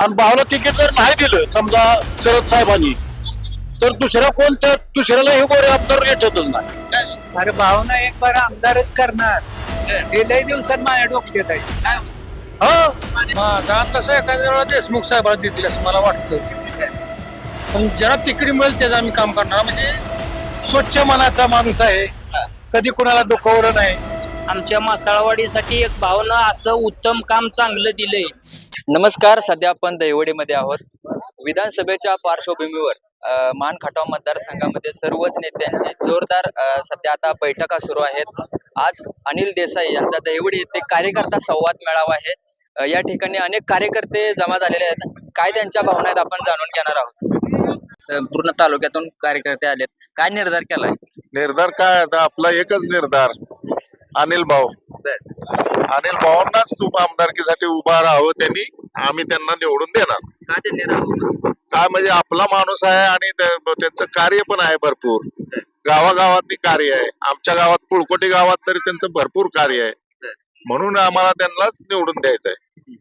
आणि भावला तिकीट जर नाही दिलं समजा शरद साहेबांनी तर दुसऱ्या कोणत्या दुसऱ्याला हे गोरे आमदार येतच नाही. अरे भावना एक बार आमदारच करणार. हे लय दिवसात माझ्या डोक्यात आहे. हा? माझा तसं एखाद्या वेळा देशमुख साहेबांना देतील असं मला वाटतं. पण ज्याला तिकीट मिळेल त्याचं आम्ही काम करणार. म्हणजे स्वच्छ मनाचा माणूस आहे. कधी कुणाला दुखवलं नाही. आमच्या मासाळवाडीसाठी एक भावना असं उत्तम काम चांगलं दिलंय. नमस्कार सध्या आपण दैवडीमध्ये आहोत. विधानसभेच्या पार्श्वभूमीवर मान खटाव मतदारसंघामध्ये सर्वच नेत्यांची जोरदार सध्या आता बैठका सुरू आहेत. आज अनिल देसाई यांचा दैवडी येथे कार्यकर्ता संवाद मेळावा आहे. या ठिकाणी अनेक कार्यकर्ते जमा झालेले आहेत. काय त्यांच्या भावना आहेत आपण जाणून घेणार आहोत. पूर्ण तालुक्यातून कार्यकर्ते आलेत. काय निर्धार केलाय? निर्धार काय आता आपला एकच निर्धार. अनिल भाऊ. अनिल भाऊंनाच आमदारकीसाठी उभा राहावं त्यांनी आम्ही त्यांना निवडून देणार. का त्यांनी राहू काय म्हणजे आपला माणूस आहे आणि त्या- त्यांचं कार्य पण आहे भरपूर. गावागावातली कार्य आहे. आमच्या गावात पुळकोटी गावात तरी त्यांचं भरपूर कार्य आहे. म्हणून आम्हाला त्यांनाच निवडून द्यायचं आहे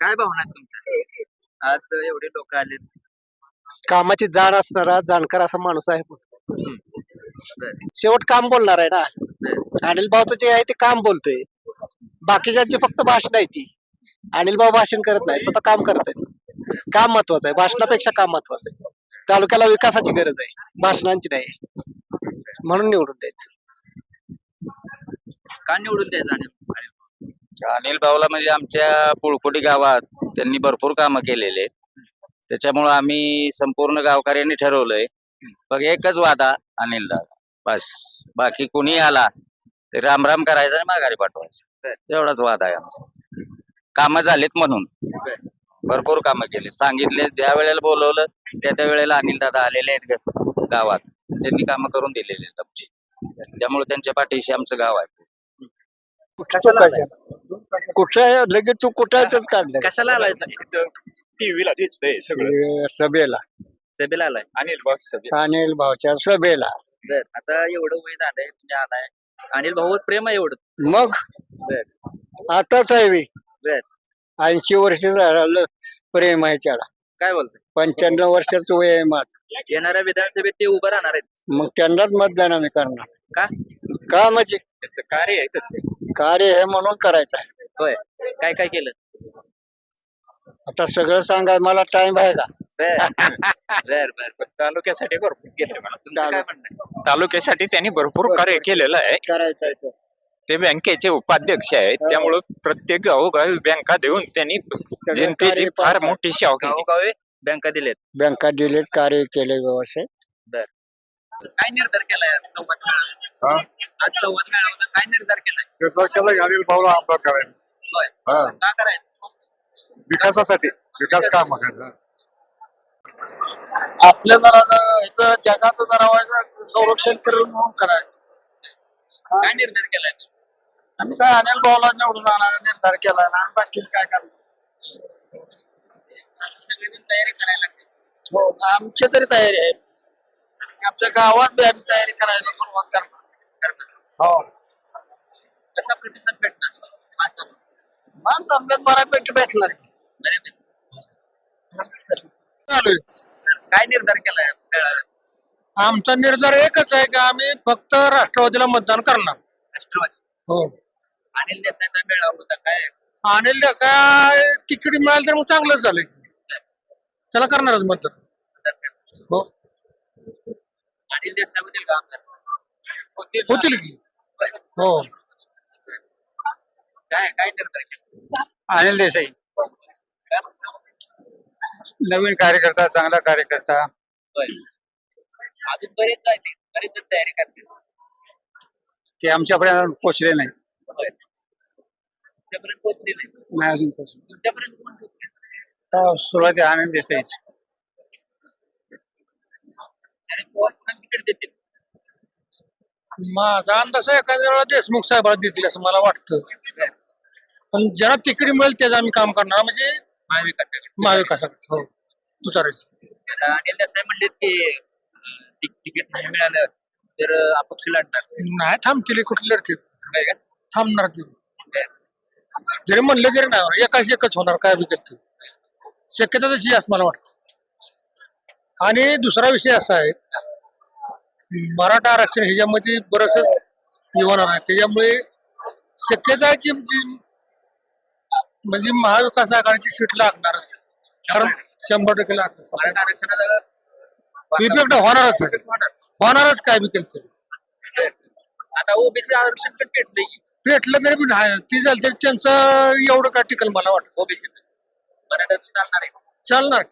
काय भावना आहेत तुमच्या? आज एवढे लोक आलेत. कामाची जाण असणारा जाणकार असा माणूस आहे शेवट काम बोलणार आहे ना? अनिल भाऊचं जे आहे ते काम बोलतोय. बाकीच्यांची फक्त भाषण आहे ती. अनिल भाऊ भाषण करत नाही स्वतः काम करत आहेत. काम महत्वाचं आहे भाषणापेक्षा काम महत्वाचं आहे. तालुक्याला विकासाची गरज आहे भाषणांची नाही. म्हणून निवडून द्यायचं. का निवडून द्यायचं अनिल अनिल भाऊला म्हणजे आमच्या पुळकोटी गावात त्यांनी भरपूर कामं केलेले आहेत. त्याच्यामुळं आम्ही संपूर्ण गावकऱ्यांनी ठरवलंय बघ एकच वादा अनिल दादा बस बाकी कुणी आला ते राम राम करायचं आणि माघारी पाठवायचं. एवढाच वाद आहे आमचा. कामं झालेत म्हणून. भरपूर कामं केले. सांगितले ज्या वेळेला बोलवलं त्या त्या वेळेला अनिल दादा आलेले आहेत ग- गावात. त्यांनी कामं करून दिलेले आहेत आमची. त्यामुळे त्यांच्या पाठीशी आमचं गाव आहे. कुठं लगेच चूक कुठायच काढलं कशाला आलाय? टीव्हीला दिसतंय सभेला. सभेला आलाय? अनिल भाऊ सभे अनिल भाऊच्या सभेला. बर. आता एवढं वय झालंय तुम्ही आलाय. अनिल भाऊ प्रेम आहे एवढं. मग? आताच आहे मी ऐंशी वर्ष झालं प्रेम आहे त्याला. काय बोलतोय? पंच्याण्णव वर्षाचं वय आहे माझं. येणाऱ्या विधानसभेत ते उभं राहणार आहेत. मग त्यांनाच मतदान आम्ही करणार. का? का म्हणजे? त्याचं कार्य आहे तसं. कार्य हे म्हणून करायचं आहे. होय. काय काय केलं? आता सगळं सांगाय मला टाइम आहे का? बर. बर बर. बर. तालुक्यासाठी भरपूर केले तुमचं काय म्हणणं आहे? तालुक्यासाठी त्यांनी भरपूर कार्य केलेलं आहे. करायचं आहे ते. ते बँकेचे उपाध्यक्ष आहेत. त्यामुळं प्रत्येक गावोगावी बँका देऊन त्यांनी जनतेची फार मोठी सेवा केली. गावोगावी बँका दिलेत. बँका दिले कार्य केले व्यवस्थित. काय निर्धार केलाय आज संवाद मेळाव्यात? आज संवाद मेळाव्यात काय निर्धार केलाय? केलं अनिल भाऊला आमदार करायचं. होय. हा. का करायचं? विकासासाठी. विकास काम करणार आपल्या जरा ह्याचं जगाचं जरा संरक्षण करून म्हणून करायचं. काय निर्धार केलाय? आम्ही काय अनिल भाऊला निवडून आणायचा निर्धार केला ना आणि बाकीच काय करणार? सगळेजण तयारी करायला लागते हो आमची तरी तयारी आहे. आमच्या गावात बी आम्ही तयारी करायला सुरुवात करणार. हो. कसा प्रतिसाद भेटणार मान तांब्यात बऱ्यापैकी भेटणार. बऱ्यापैकी. काय निर्धार केलाय? मेळाव्यात आमचा निर्धार एकच आहे की आम्ही फक्त राष्ट्रवादीला मतदान करणार. राष्ट्रवादी. हो. अनिल देसाईचा मेळावा होता काय? अनिल देसाई तिकीट मिळालं तर मग चांगलंच झालंय. त्याला करणारच मतदान. हो. अनिल देसाई होतील का आमदार? होतील की. हो. काय काय केला अनिल देसाई? नवीन कार्यकर्ता चांगला कार्यकर्ता. अजून बरेच जायचे बरेच जण तयारी करते ते आमच्यापर्यंत पोचले नाही. तुमच्यापर्यंत पोहोचले नाही. नाही अजून पोचले तुमच्यापर्यंत कोण पोहोचले? आता सुरुवाती आनंद देसाई शरद पवार पुन्हा तिकीट देतील? माझा अंदाज आहे एखाद्या वेळा देशमुख साहेबाला देतील असं मला वाटतं. पण ज्याला तिकीट मिळेल त्याचं आम्ही काम करणार. म्हणजे महाविकास महाविकासात हो. तुतारीच. अनिल देसाई म्हणलेत की अं, ति- तिकीट नाही मिळालं तर अपक्ष लढणार. नाही थांबतील कुठले लढतील? काय का? थांबणार ते. काय? जरी म्हणले जरी नाही होणार, एकाच एकच होणार काय करतील शक्यता तशी असं मला वाटतं. आणि दुसरा विषय असा आहे मराठा आरक्षण ह्याच्यामध्ये बरंच होणार आहे. त्याच्यामुळे शक्यता आहे की म्हणजे महाविकास आघाडीची सीट लागणारच. कारण शंभर टक्के लागणार. इफेक्ट होणारच. होणारच काय बी केलं तरी आता ओबीसी आरक्षण पण भेटले भेटलं तरी पण आहे. ती झालं तरी त्यांचं एवढं काय टिकल मला वाटतं ओबीसी मराठ्यातून चालणार आहे. चालणार.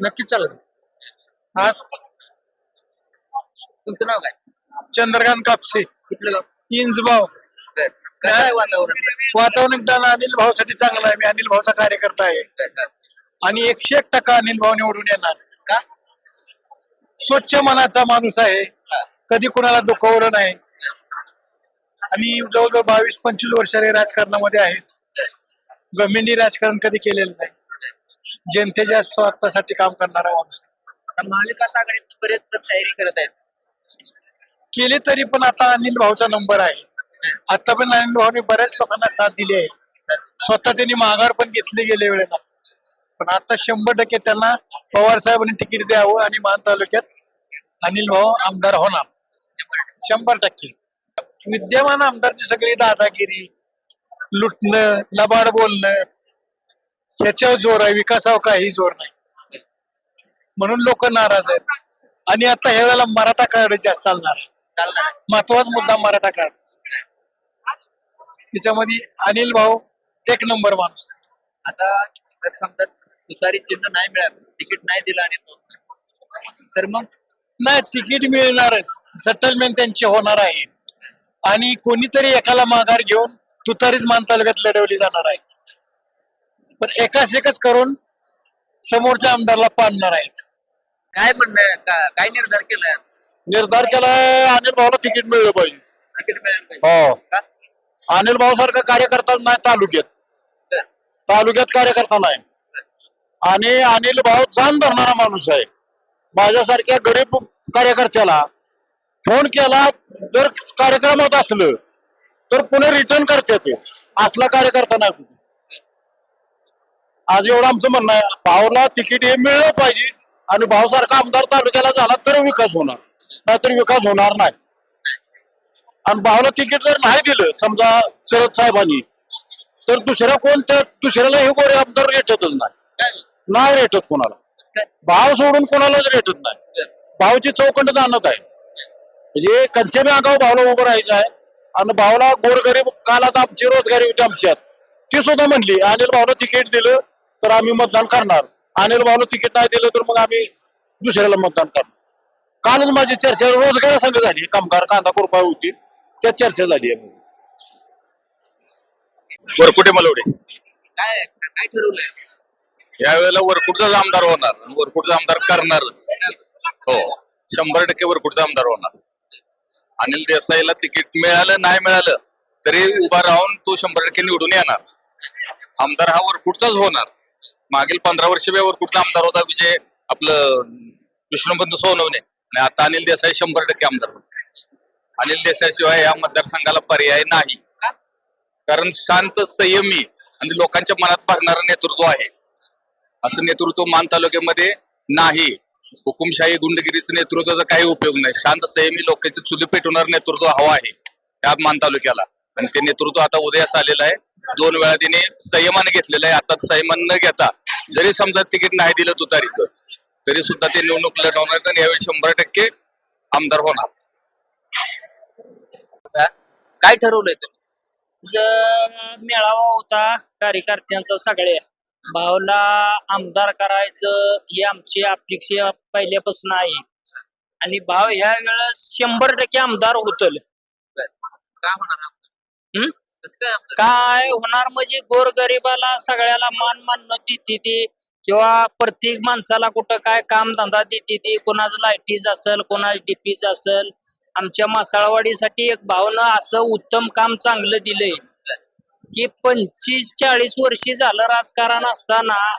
नक्की चालणार. हा. तुमचं नाव काय? चंद्रकांत कापसे. कुठलं गाव? इंजबाव. आहे वातावरण? वातावरण एकदा अनिल भाऊसाठी चांगलं आहे. मी अनिल भाऊचा कार्यकर्ता आहे. आणि एकशे एक टक्का अनिल भाऊ निवडून येणार. का? स्वच्छ मनाचा माणूस आहे. कधी कुणाला दुखवलं नाही. आणि जवळजवळ बावीस पंचवीस वर्षाने राजकारणामध्ये आहेत. गमेंनी राजकारण कधी केलेलं नाही. जनतेच्या स्वार्थासाठी काम करणारा माणूस. आता महाविकास आघाडीत बरेच तयारी करत आहेत. केले तरी पण आता अनिल भाऊचा नंबर आहे. आता पण अनिल भाऊने बऱ्याच लोकांना साथ दिली आहे. स्वतः त्यांनी माघार पण घेतली गेल्या वेळेला. पण आता शंभर टक्के त्यांना पवार साहेबांनी तिकीट द्यावं आणि मान तालुक्यात अनिल भाऊ आमदार होणार. शंभर टक्के. विद्यमान आमदारची सगळी दादागिरी लुटणं लबाड बोलणं याच्यावर जोर आहे विकासावर काही जोर नाही. म्हणून लोक नाराज आहेत. आणि आता ह्या वेळेला मराठा कार्ड जास्त चालणार आहे. महत्त्वाचा मुद्दा मराठा कार्ड. त्याच्यामध्ये अनिल भाऊ एक नंबर माणूस. आता समजा तुतारी चिन्ह नाही मिळालं तिकीट नाही दिलं आणि तो- तर मग नाही तिकीट मिळणारच. सेटलमेंट त्यांची होणार आहे. आणि कोणीतरी एकाला माघार घेऊन तुतारीच मान तालुक्यात लढवली जाणार आहे. पण एकाच एकच करून समोरच्या आमदारला पाडणार आहेत. काय म्हणणं? का- काय निर्धार केलाय? निर्धार केलाय अनिल भाऊला तिकीट मिळलं पाहिजे. तिकीट मिळालं पाहिजे. हो. का? अनिल भाऊ सारखा कार्यकर्ता नाही तालुक्यात. तर तालुक्यात कार्यकर्ता नाही. आणि अनिल भाऊ जाण धरणारा माणूस आहे. माझ्यासारख्या गरीब कार्यकर्त्याला फोन केला जर कार्यक्रमात असलं तर पुणे रिटर्न करते ते. असला कार्यकर्ता नाही आज एवढं आमचं म्हणणं आहे भाऊला तिकीट हे मिळलं पाहिजे आणि भाऊसारखा आमदार तालुक्याला झाला तर विकास होणार. नाहीतर विकास होणार नाही. आणि भावला तिकीट जर नाही दिलं समजा शरद साहेबांनी तर दुसऱ्या कोण त्या दुसऱ्याला हे गोरे आमदार रेटतच नाही. नाही रेटत कोणाला. भाव सोडून कोणालाच रेटत नाही. भावची चौकंड जाणत आहे. म्हणजे कंचमी आगाव भावला उभं राहायचं आहे. आणि भावला गोरगरीब काल आता आमची रोजगारी होती आमच्यात. ती सुद्धा म्हणली अनिल भाऊला तिकीट दिलं तर आम्ही मतदान करणार. अनिल भाऊला तिकीट नाही दिलं तर मग आम्ही दुसऱ्याला मतदान करणार. कालच माझी चर्चा रोजगार संघ झाली. कामगार कांदा कृपा होती. त्यात चर्चा झाली आहे वरकुटे मलवडे. काय काय ठरवलंय? यावेळेला वरकुटचाच आमदार होणार. आणि वरकुटचा आमदार करणारच. हो. शंभर टक्के वरकुटचा आमदार होणार. अनिल देसाईला तिकीट मिळालं नाही मिळालं तरी उभा राहून तो शंभर टक्के निवडून येणार. आमदार हा वरकुटचाच होणार. मागील पंधरा वर्ष बी वरकुटचा आमदार होता विजय आपलं विष्णुपंत सोनवणे. आणि आता अनिल देसाई शंभर टक्के आमदार अनिल देसाई शिवाय या मतदारसंघाला पर्याय नाही. कारण शांत संयमी आणि लोकांच्या मनात भरणारं नेतृत्व आहे. असं नेतृत्व मान तालुक्यामध्ये नाही. हुकुमशाही गुंडगिरीचं नेतृत्वाचा काही उपयोग नाही. शांत संयमी लोकांची चुली पेटवणार नेतृत्व हवं आहे त्या मान तालुक्याला. आणि ते नेतृत्व आता उदयास आलेलं आहे. दोन वेळा तिने संयमाने घेतलेलं आहे. आता संयमान न घेता जरी समजा तिकीट नाही दिलं तुतारीचं तरी सुद्धा ते निवडणूक लढवणार आणि यावेळी शंभर टक्के आमदार होणार. काय ठरवलंय तुम्ही? ज- मेळावा होता कार्यकर्त्यांचा सगळ्या. भाऊला आमदार करायचं ही आमची अपेक्षा पहिल्यापासून आहे. आणि भाव ह्या वेळेस शंभर टक्के आमदार होतल. काय होणार हम्म? काय म्हणजे गोरगरिबाला सगळ्याला मान मानणं देते ती किंवा प्रत्येक माणसाला कुठं काय काम धंदा देते ती कोणाचं लाईटीज असेल कोणाचं डीपीज असेल. आमच्या मासाळवाडीसाठी एक भावना असं उत्तम काम चांगलं दिलंय. की पंचवीस चाळीस वर्षी झालं राजकारण असताना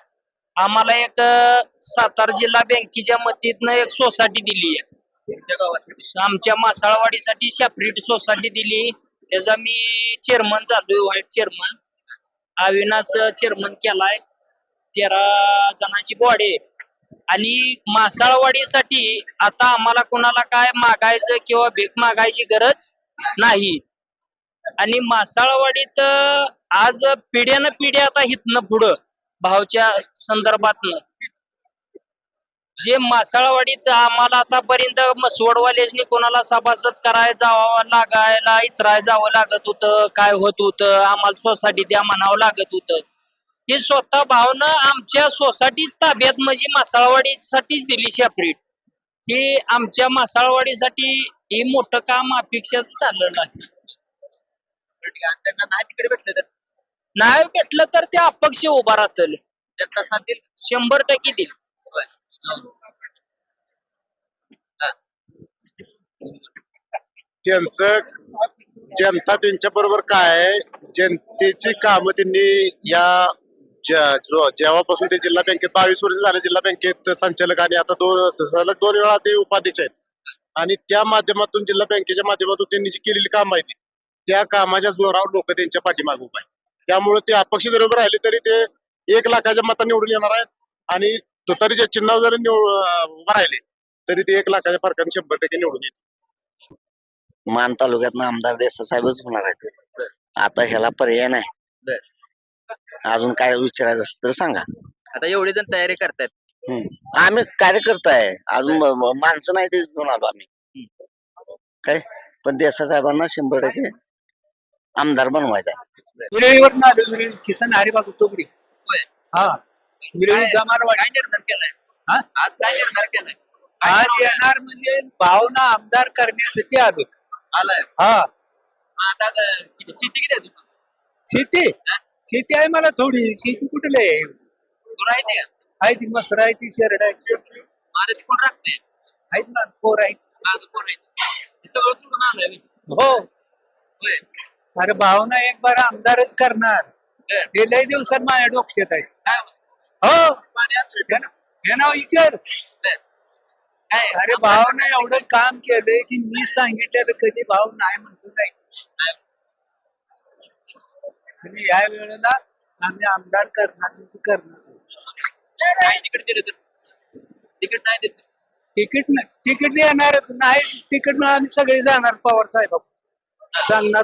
आम्हाला एक अं, सातारा जिल्हा बँकेच्या मतीतनं एक सोसायटी दिली. आहे तुमच्या गावासाठी? आमच्या मासाळवाडीसाठी सेपरेट सोसायटी दिली. त्याचा मी चेअरमन झालोय व्हाईट चेअरमन अविनाश चेअरमन केलाय. तेरा जणांची बॉडी आहे. आणि मासाळवाडीसाठी आता आम्हाला कोणाला काय मागायचं किंवा भीक मागायची गरज नाही. आणि मासाळवाडीत आज पिढ्यानं पिढ्या आता हितनं पुढं भावच्या संदर्भातनं. जे मासाळवाडीत आम्हाला आतापर्यंत मसवडवाल्याने कोणाला सभासद करायला जावं लागायला इचराय जावं लागत होतं काय होत होतं आम्हाला सोसायटी द्या म्हणावं लागत होतं. हे स्वतः भावनं आमच्या सोसायटीच ताब्यात म्हणजे मासाळवाडीसाठीच दिली सेपरेट हे आमच्या मासाळवाडीसाठी हे मोठं काम अपेक्षाच चाललेलं आहे त्यांना नाही तिकडे भेटलं तर? नाही भेटलं तर ते अपक्ष उभा राहतील. त्यांना साथ देईल शंभर टक्के देईल त्यांचं जनता त्यांच्या बरोबर काय आहे? जनतेची कामं त्यांनी या ज्या- जो- जेव्हापासून ते जिल्हा बँकेत बावीस वर्ष झाले जिल्हा बँकेत संचालक आणि आता दोन सलग दोन वेळा ते उपाध्यक्ष आहेत. आणि त्या माध्यमातून जिल्हा बँकेच्या माध्यमातून त्यांनी जी केलेली काम आहे ती, त्या कामाच्या जोरावर लोक त्यांच्या पाठीमागे उभा आहेत त्यामुळे ते अपक्ष जरी उभे राहिले तरी ते एक लाखाच्या मता निवडून येणार आहेत आणि तुतारीच्या चिन्हावर जरी उभे राहिले तरी ते एक लाखाच्या फरकाने शंभर टक्के निवडून येतील. मान तालुक्यात आमदार देसाई साहेबच होणार आहेत. आता ह्याला पर्याय नाही. अजून काय विचारायचं असलं तर सांगा. आता एवढे जण तयारी करतायत. हम्म. आम्ही कार्यकर्ता आहे अजून माणसं नाही ते घेऊन आलो आम्ही. काय? पण देसाई साहेबांना शंभर टक्के आमदार बनवायचा आहे. विरळीवर ना आलो विरळी किसन हरिबाग टोकडी होय. हा. विरळी काय- जमालवाडी काय निर्धार केलाय? हा? आज काय निर्धार केलाय? आज येणार म्हणजे भावना आमदार करण्यासाठी आलो आलाय. हा. मग आता ज- किती शेती किती आहे शेती शेती आहे मला थोडी. शेती कुठली? आहे. गुरं आहेत का आहे ती मसर आहे ती शेरड आहे माझं ती कोण राखते आहेत ना पोर आहेत. माझं कोण आहे हे सगळं सोडून आलंय हो. होय. अरे भावना एक बार आमदारच करणार. हे लय दिवसात माझ्या डोक्यात आहे. होतं? हो पाण्यात त्यांना त्यांना विचार. अरे भावना एवढं काम केलंय की मी सांगितलेलं कधी भाव नाही म्हणतो नाही. आणि या वेळेला आम्ही आमदार करणार म्हणजे करणार. काय तिकीट दिलं तर. तिकीट नाही देत. तिकीट नाही तिकीट येणारच नाही. तिकीट आम्ही सगळे जाणार पवार साहेब. सांगणार.